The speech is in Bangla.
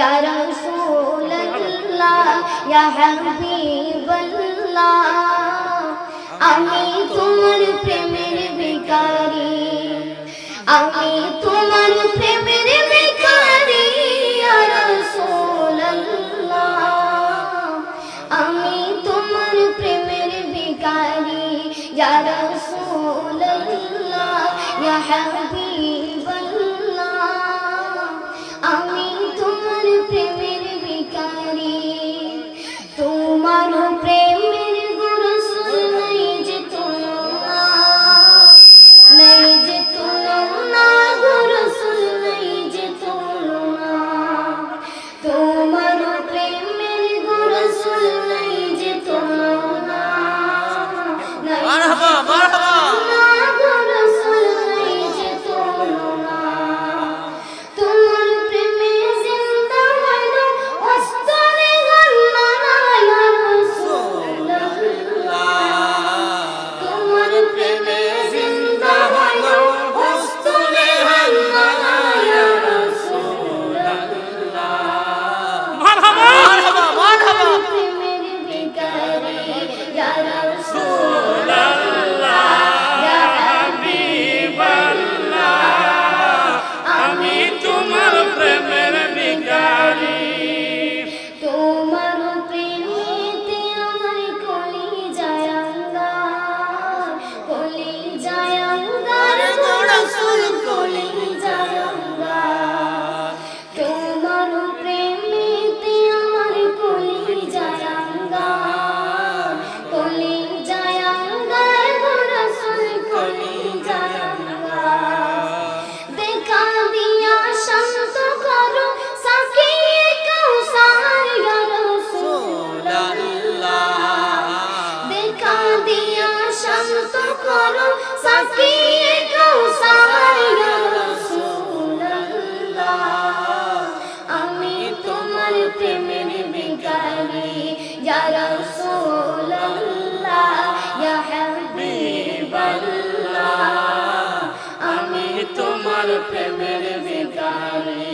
يا رسول الله, يا حبيب الله. আমি তোমার প্রেমের বেকারি আমি তোমার প্রেমের বেকারি আমি তোমার প্রেমের বেকারি ইয়া রাসূলুল্লাহ, ইয়া হাবিব করো সাকিয়ে কৌসার আমি তোমার প্রেমের বেকারি যারা আমি তোমার প্রেমের বেকারি